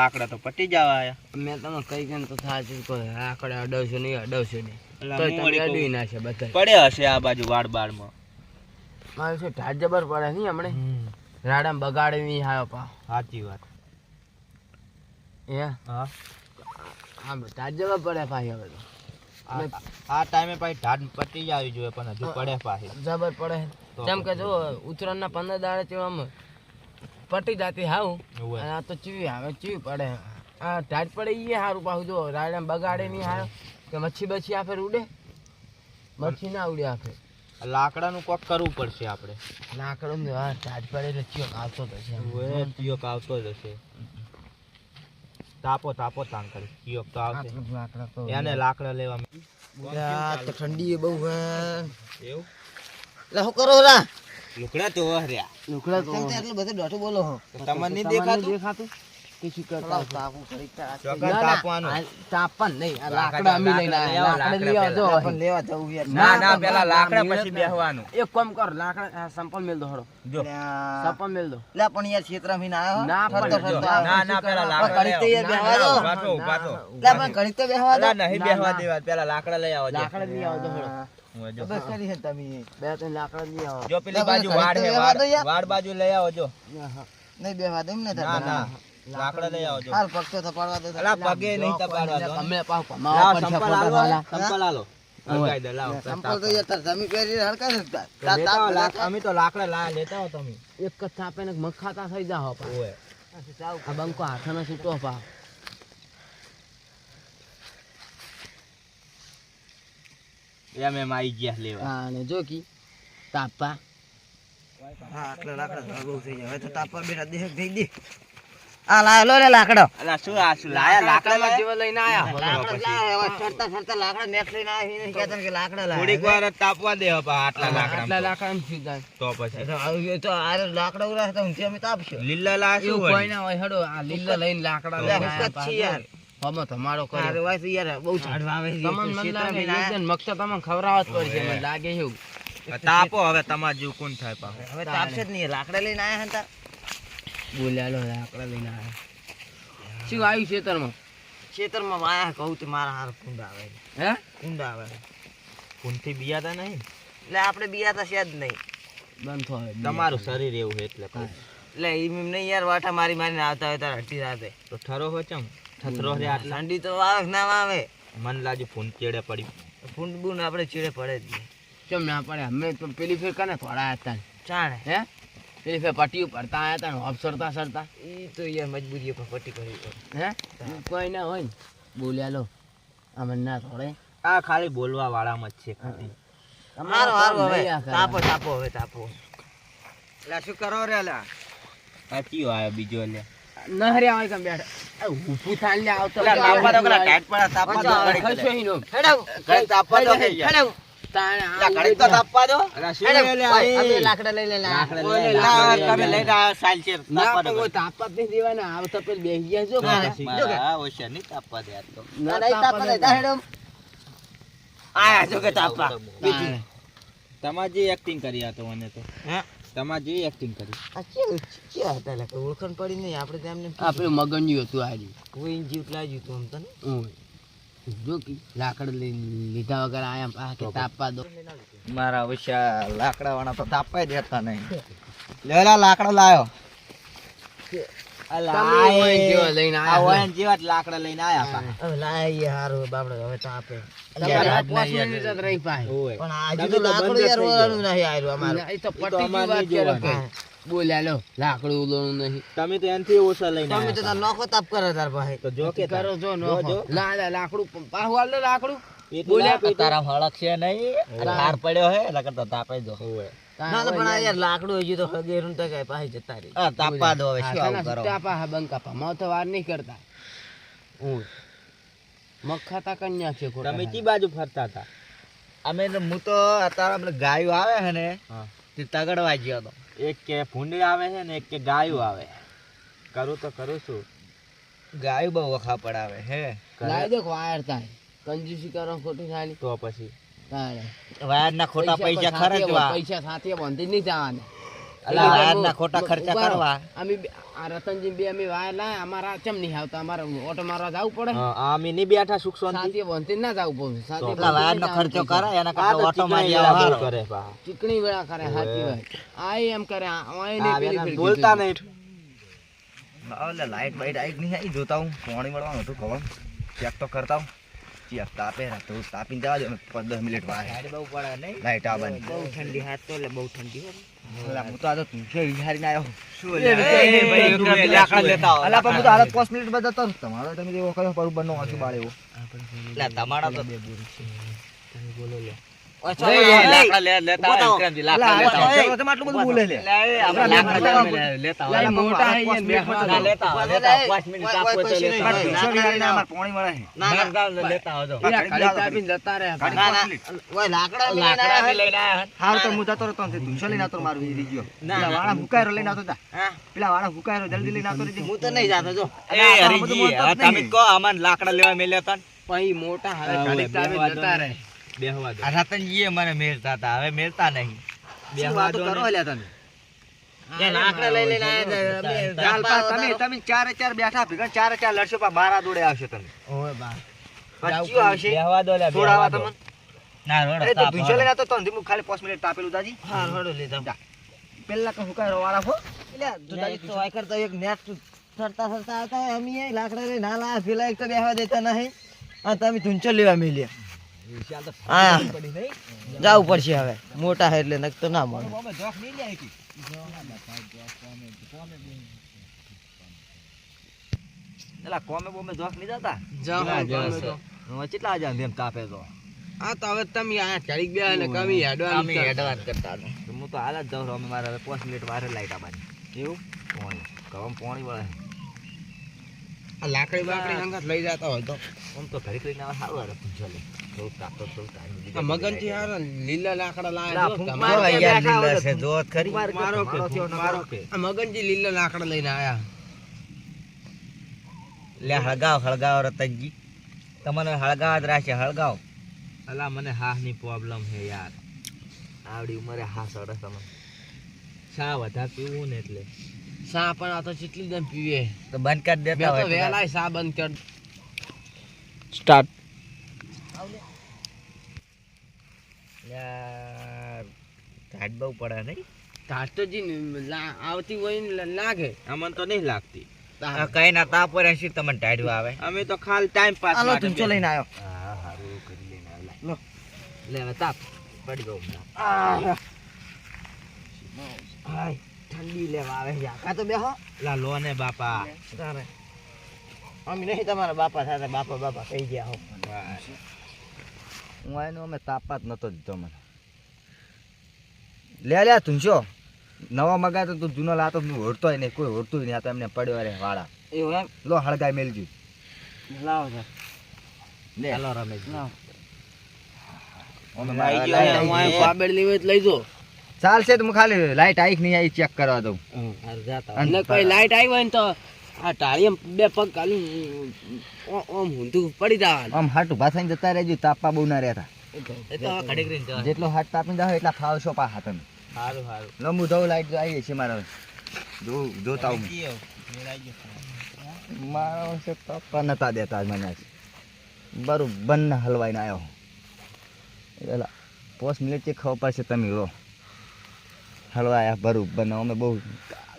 લાકડા તો પટી જવા આયા. મેં તમે કઈ કેમ તો છે કોઈ. અડવશો નહીં અડવશો નહીં. હું નાખે બધા પડે હશે આ બાજુ વાડ બાડમાં. મારે છે જબર પડે નહીં હમણે? રાડામ બગાડવી નહીં પા સાચી વાત. એ? હા. હા ઢાઢ જબર પડે ભાઈ હવે તો. આ- ટાઈમે પાછી ઢાઢ પટી જ આવી જોઈએ પણ હજુ પડે પાછી. જબર પડે. જેમ કે જો ઉત્તરાયણના પંદર દાડે તેમ આમ પટી જાતી હાવ અને આ તો ચીવી આવે ચીવી પડે. આ ટાઈટ પડે ઈ સારું પાછું જો રાડામ બગાડે નહીં આવ્યો કે મચ્છી બચ્છી આફે ઉડે? મચ્છી ના ઉડે આફે લાકડાનું કોક કરવું પડશે આપણે લાકડું હા ટાઈટ પડે એટલે ચિયો આવતો તો છે ઉવે, ચિયોક આવતો જ હશે. તાપો તાપો તાંગ કરી. ચિયોક તો આવશે. લાકડા તો એને લાકડા લેવા ઠંડી બહુ હે. એવું? લે શું કરો રા લુકડા તો હર્યા લુકડા તો એટલું બધું દોઢું બોલો હો? તમને નહીં દેખાતું? દેખાતું? કશું કરતા તાપું કરી ચોકન તાપવાનું તાપન નહીં આ લાકડા અમે લઈને આયા. લાકડા લઈ આવજો લેવા જવું યાર. ના ના પેલા લાકડા પછી બેહવાનું. એક કામ કર લાકડા સંપલ મેલ દો હળો. જો. સંપલ મેલ દો. લે પણ યાર ક્ષેત્રમાં ના આવ્યો ના ફરતો ફરતો ના ના પેલા લાકડા ઘડીક યાર આવો. બેહવા દો. ઊભા થો, લે પણ ઘડીક બેહવા દો. અલા, નહીં બેહવા દેવા પેલા લાકડા લઈ આવો જો. લાકડા લઈ આવજો હળો હું જો. બસ કરી છે તમે? બે ત્રણ લાકડા લઈ આવો. જો પેલી બાજુ વાડ હે વાડ. દો યાર. વાડ બાજુ લઈ આવો જો. નહીં બેહવા દો એમ ને ના ના. લાકડા લઈ આવો હાલ પગ તો પાડવા દો અલા પગે નહીં તપાડવા દો. અમે પાવ લાવો, કમાવા સંપલ આલો, સંપલ આલો. હળગાઈ દે, લાવો, સંપલ તો યાર તાર જમી પહેરી હડકાઈ શકતા તો લેતા આવો, લાક- અમે તો લાકડા લા- લેતા આવો તમે. એક જ થાપે ને મગ થઈ જાઓ બંકો હાથ હાથનો છૂટો પા. એમ એમ આવી ગયા લેવા. હા અને જો કી તાપા હા આટલા લાકડા ભાગો થઈ જાય હવે તો તાપા બેઠા દેહ થઈ દે. આ લાયો લો લાકડો. અલા શું આ શું લાયા લાકડા લાકડા લાયા? લઈને આયા. લાકડા ઠરતા ઠરતા લાકડા નેટ લઈને આવ્યા એને કહેતા ને કે લાકડા લાયો. થોડીક વાર તાપવા દે હવે આટલા આટલા લાકડા લાકડા ને શું તો પછી. તો આવી તો આ લાકડા ઉરા તો ઊંચી અમે તાપશું. લીલા લા શું હોય? કોઈ ના હોય હડો આ લીલા લઈને લાકડા લે, લઈને હુકત યાર. હમો તમારો વાય યાર બહુ ઝાડવા આવે છે. તમને મન લાગે એકદમ મગતા તમને ખવરાવત જ પડશે મને લાગે છે તાપો હવે તમાર જેવું કોણ થાય પા હવે તાપશે જ નહીં લાકડા લઈને આયા હતા. બોલ્યા લો લાકડા લઈને આયા. શું આવ્યું ખેતરમાં ખેતરમાં વાયા કહું તો મારા હાર કુંડા આવે હે? કુંડા આવે કુંડથી બિયાતા નહીં? એટલે આપણે બિયાતા છે જ નહીં. બંધ હોય તમારું શરીર એવું છે એટલે એટલે એમ એમ નહીં યાર વાટા મારી મારીને આવતા હોય તાર હટી રાતે. તો ઠરો હોય ચમ. ઠથરો રે આટલા. ઠંડી તો આવે ના આવે મન લાગે ફૂન ચેડે પડી. ફૂંડ બૂન આપણે ચેડે પડે જ કેમ ના પડે? અમે તો પેલી ફેર કને થોડા હતા? ચાણે. હે? પેલી ફેર પટ્ટી પડતા આયા હતા ને સરતા સરતા? એ તો યાર મજબૂરી પર પટ્ટી કરી હે? કોઈ ના હોય ને. બોલ્યા લો અમને ના થોડે. આ ખાલી બોલવા વાળામાં જ છે ખાલી. તમારો હારો હવે. તાપો તાપો હવે તાપો. એટલે શું કરો રે લા? આ કયો આયો બીજો લે? નહર્યા હોય કેમ બેઠા. આવતો ટાઈટ ઘડીક ખસો લે. તો આવ. તમારે એક્ટિંગ કરી આ તો મને તો. હે? તમારે જે એક્ટિંગ કરી આ કેમ ક્યાં હતા? લા? કોઈ ઓળખાણ પડી નહીં. આપણે તેમને આ પેલું મગન્યું હતું આજે. કોઈ જીવ લાગ્યું હતું આમ તને. જો કે લાકડ લઈ લીધા વગર આયા પા કે તાપવા દો. મારા અવશ્ય લાકડા વાળા તો તાપવા દેતા નહીં. લેલા લાકડા લાયો. બોલ્યા લાકડું નહીં તમે તો એનથી ઓછા લઈને તમે તો નોખો તાપ કરે તાર પાસે તો જો કે કરો જો નો જો, જો. લા લા લાકડું પાહુ લાકડું. બોલ્યા તારા હળક છે નહીં. ધાર પડ્યો હે એટલે તો તાપે દો. ઓય. ના ના પણ આ યાર લાકડું હજી તો હગેરું તો કઈ પાસે જતા રહી. હા, તાપવા દો હવે શું આવું કરો? છૂટા પાહા બંકા માવ તો વાર નહીં કરતા. ઓય. મગ કન્યા છે ખોટા તમે ચી બાજુ ફરતા હતા? અમે તો હું તો અત્યારે આપણે ગાયો આવે છે ને. તે તગડવા ગયો હતો. એક કે ભૂંડી આવે છે ને એક કે ગાયું આવે. કરું તો કરું છું. ગાયો બહુ વખા પડાવે હે લાવી દે વાયર થાય કંજૂસી કરો ખોટી ખાલી તો પછી. વાયર ના ખોટા પૈસા ખર્ચવા. પૈસા સાથે બંધી નહીં જવાના. અલા, વાયરના ખોટા ખર્ચા કરવા. અમે આ રતનજી બે અમે વાયર લાયા અમારા ચમ નહીં આવતા? અમારે ઓટો મારવા જવું પડે. નહીં બેઠા સુખ શાંતિ. સાથે ના જવું પડે સાથે તો એટલા ખર્ચો કરે એના આ ઓટો મારી વેળા હારો. કરે ચીકણી વેળા કરે સાચી વાત. આ એમ કરે આ બોલતા નહીં. લાઈટ બાઈટ આઈ નહીં જોતા હું. પાણી મળવાનું હતું ખબર. ચેક તો કરતા હું. ચેક તાપે ને તો તાપીને જવા દે અમે દસ મિનિટ વાર બહુ પડે નહીં. લાઈટ આવવાની. બહુ ઠંડી હાથ તો એટલે બહુ ઠંડી હોય હું તો આ તો તુંસે વિચારીને આવ્યો શું લાકડા લેતા. અલા, પણ હું તો હાલત પાંચ મિનિટ બાદ જતો. તમારો તમે એવો કયો પર બનો વાંચું બાળ એવો. એટલે તમારા તો બે બોરી છે. તમે આટલું લે લાકડા લેવા મેલ્યા હતા? પછી મોટા જતા રહે. બેહવા દો. આ મને મેરતા હતા હવે મેરતા નહીં. બેહવા દો કરો અલ્યા તમે? એ લાકડા લઈ લઈને આયા હતા. અમે તમે તમે ચારે ચાર બેઠા ભેગા ચારે ચાર લડશો પા બારા દોડે આવશો તમે. ઓય આવશે? બેહવા દો લે, છોડાવા તમને? ના, રોડો, તો તાપ ભીંસો તો અંધી હું ખાલી પાંચ મિનિટ તાપેલું દાજી હા, રોડો લીધો. પેલા કહું હુકાયરો વાળા હો? એટલે તો આ કરતા એક નેટ સરતા સરતા આવતા અમે લાકડા ના લાયા પેલા એક તો બેહવા દેતા નહીં. અને તમે તુંચો લેવા મેલ્યા. હા. જવું પડશે હવે. મોટા એટલે નક તો ના મળે. એલા કોમે બોમે જોખ નહીં જતા? જાઓ. ના, ગમે જશે. તો. હવે કેટલા વાગ્યા એમ તાપે તો? આ તો હવે તમે આ ઘડીક બે ને કમી હેડવા અમે કરતા. કરતા હું તો હાલ જ જાઉં અમે મારે હવે પાંચ મિનિટ વારે લાઈટ આવવાની. એવું? પોણી. કવમ પોણી વળે. લાકડી બાકડી અંગત લઈ જતા હોય તો. આમ તો ઘડી કરીને આવે સારું હારે પૂંછો time આ લીલા લાકડા લાયા છે, જોત ખરી. મારો કે, મારો કે. મગનજી લીલા લાકડા લઈને આયા. લે હળગાવ હળગાવ રતનજી. તમને હળગાવ જ રાખે હળગાવ. અલા મને હાથની પ્રોબ્લેમ છે યાર. આવડી ઉંમરે હા સડે તમે શા વધારે પીવું ને એટલે. સા પણ આ તો કેટલી દમ પીવે. તો બંધ કરી દેતા હોય તો વેલાય સા બંધ કર સ્ટાર્ટ યાર ધાડ બહુ પડે નહીં. ધાટ તો જી આવતી હોય ને લાગે. અમને તો નહીં લાગતી. કઈ ના તાપ પર શું તમને ટાઢવા આવે. અમે તો ખાલી ટાઈમ પાસ હાલો માટે લઈને આવ્યો હા હારું કરી લઈને આવ્યો લો. લે. હવે તાપ પડી ગયો હાય ઠંડી લેવા આવે છે. તો બેહો. લા લો ને બાપા. તારે. અમે નહીં તમારા બાપા સાથે બાપા બાપા કહી ગયા હો. હું આનો અમે તાપા જ નતો દીધો મને. લે લે તું છો નવા મગાતો તું જૂનો લાતો હું હોડતોય નહીં કોઈ હોડતું નહીં આ તો એમને પડ્યો રે વાળા. એવું એમ? લો હળગાઈ મેલજુ લાવો તો. લે. ચાલો રમેશ લાવો. તો ચાલશે તો હું ખાલી લાઈટ આઈક નહીં આવી ચેક કરવા દઉં. કોઈ લાઈટ આવી હોય ને તો આ ટાળીએ બે પગ કાલી ઓમ હુંધું પડી જવાનું આમ હાટ ઊભા થઈને જતા રહેજો તાપા બહુ ના રહેતા. જેટલો હાથ તાપીને જાવ એટલા ફાવશો પા હાથ. તમે સારું સારું લંબુ દઉં લાઈટ આવી છે મારા જો જોતા હું મારો છે તાપા નતા દેતા મને. બરોબર ને હલવાઈને આવ્યો એટલે પોસ મિનિટથી ખબર પડશે તમે રો હલવાયા બરોબર બંને અમે બહુ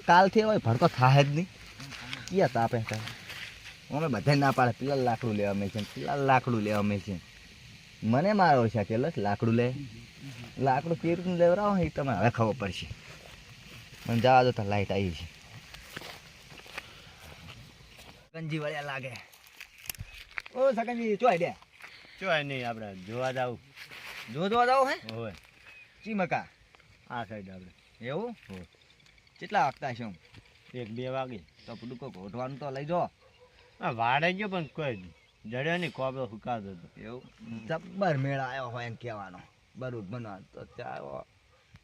કાલથી હોય ભરતો થાય જ નહીં. ક્યાં તાપે અમે બધા ના પાડે પેલા લાકડું લેવા અમે છે પેલા લાકડું લેવા અમે છે મને મારો છે કે લસ લાકડું લે. લાકડું કેવી રીતનું લેવડાવો એ તમને હવે ખબર પડશે. મને જવા દો તો લાઈટ આવી છે. સગનજી વળ્યા લાગે. ઓ સગનજી ચો દે ચોય નહીં આપણે જોવા જાવ. જો જોવા જાવ હે? હોય. ચીમકા આ સાઈડ આપણે. એવું. કેટલા વાગતા છે એક બે વાગે. તો પેલું કોઈ ઘોટવાનું તો લઈ જો. હા વાડે ગયો પણ કોઈ જડ્યો નહીં કોબળો સુકાતો હતો. એવું? જબ્બર મેળ આવ્યો હોય એમ કહેવાનો. બરોબર બનવા તો ચા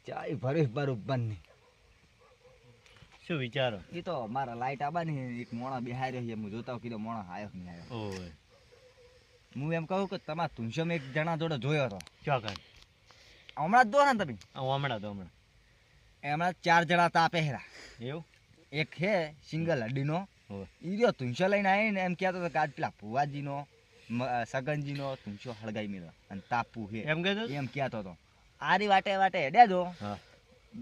ચાય ભરીશ બરોબર બનની. શું વિચારો? એ તો મારા લાઈટ આવવાની એક મોણા બિહાર્યો છે. હું જોતા કીધો મોણા આવ્યો નહીં આવ્યો ઓય. હું એમ કહું કે તમારા તુંશમ એક જણા જોડે જોયો હતો. ચોકન હમણાં જ દો ને તમે? હમણાં તો હમણાં. એમાં ચાર જણા તાપે હેરા. એવું? એક હે સિંગલ હડીનો. ઈ રહ્યો તુંશો લઈને આવીને એમ કહેતો હતો કે આજ પેલા ભુવાજીનો સગનજીનો તુંશો હળગાઈ મેળો અને તાપુ હે. એમ કહેતો એમ કહેતો હતો. આરી વાટે વાટે હેડે જો.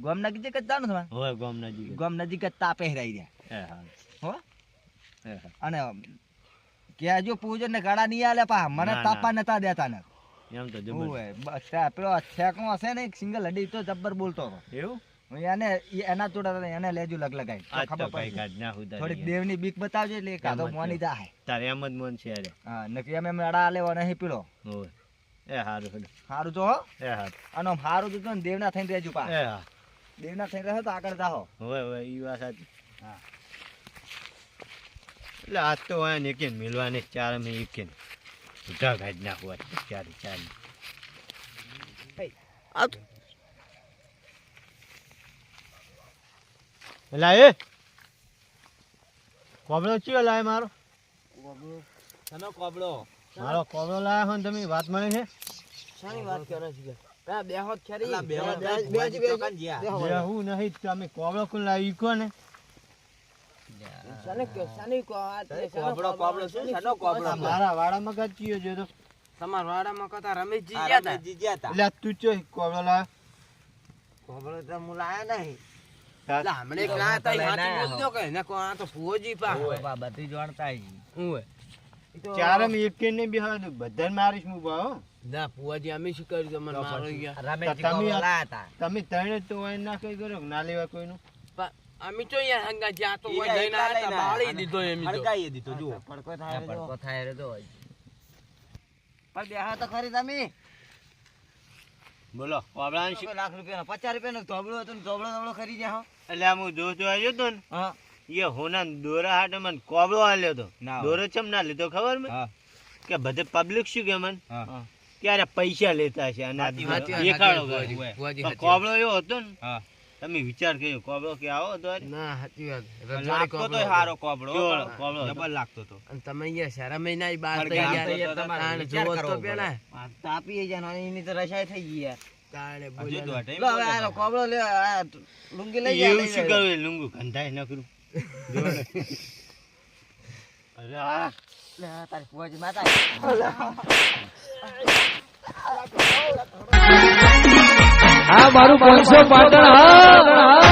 ગોમ નજીક જ જાણો તમે હોય ગોમ નજીક ગોમ નજીક જ તાપે હેરાઈ રહ્યા. હો. એ હા. અને કહેજો પૂજો ને ગાડા નહીં આલે પા મને તાપા નતા દેતા ને. એમ તો જબર ત્યાં પેલો છેકો હશે ને? એક સિંગલ હડી તો જબ્બર બોલતો હતો. એવું? એને એના તોડા એને લેજો લગ લગાઈ. ખબર હુતા થોડીક. દેવની બીક બતાવજો એટલે જ મોની જાય તારે એમ જ મન છે અરે હા નક્કી અમે અડા લેવો નહીં પીળો. એ હારું હેડો. સારું તો એ હારું. અને હારું સારું તો જો ને દેવના થઈને રહેજો પા એ હા. દેવના થઈને રહો તો આગળ જાઓ હોય હોય ઈ વાત સાચી. હા. એટલે આજ તો હોય ને એકે મિલવાની ચાર અમે એકે ઉઠા કાઢ નાખવા ચારે ચાર. એલા એ. કોબળો ચિયો લાય મારો? કોબળો તનો કોબળો? મારો કોબળો લાયા હોય તમે વાત મળી છે? શાની વાત કરે છે બે બેહો ખરી. બે બે- બે- બે-. હું નહીં તમે કોબળો કોણ લાવી કો ને શાની કે શાની કો વાત કોબળો કોબળો શું? સનો કોબળો મારા વાડામાં કાંઈ ચિયો જો તો? તમારા વાડામાં કતા રમેશજી આ ગયા તા? રમેશજી તા. એટલે તું ચો કોબળો લાવ્યો કોબળો તો હું લાયા નહીં. હમણે એક તા, હાચું બોલજો કે ને કો આ તો ફુઓજી પા. બા બધી જાણતા હું ચારે મેં બિહાર બધાને મારીશ હું બા ના ફુવાજી અમે શું કર્યું તમને મારો ગયા. તમે કોબળો આ- લાયા તા. તમે ત્રણે તો હોય ના કઈ કરો ના લેવા કોઈનું? અમે તો યાર હંગા જ્યાં તો ઈ લઈને આયા બાળી દીધો એમ તો. હડકાઈએ દીધો જુઓ. પડકો થાય પડકો થાય રે તો પણ બેહા તો ખરી તમે. બોલો કોબળાને શું લાખ રૂપિયાનો પચાસ રૂપિયાનો ધોબળો હતો ને ધોબળો ધોબળો ખરી હો. એટલે આમ હું જો જો આવ્યો તો ને હા. એ હોના દોરા હાટે મને કોબળો આલ્યો તો. દોરો ચમ ના લીધો ખબર મને? કે બધે પબ્લિક શું કે મને? ક્યારે પૈસા લેતા છે. અને દેખાડો. કોબળો એવો હતો ને તમે વિચાર કર્યો કોબળો કે આવો તો. ના સાચી વાત. લાગતો તો સારો હારો કોબળો કોબળો ડબલ લાગતો તો અને તમે અહીંયા સારા મહિના બહાર પણ થઈ ગામ ગયા. તો યાર તમારે જોવો તો પેલા. તાપી જાય ને એની તો રસાઈ થઈ ગઈ યાર. તાણે હજુ બોલ્યા દોઢ લો હવે આ કોબળો લે આ લુંગી લઈ જાય એવું શું જાય. લુંગુ ગંધાય ન કરું અરે આ. લે, તારી ફુવાજી માતા આ મારું પાંચસો પાટણ હા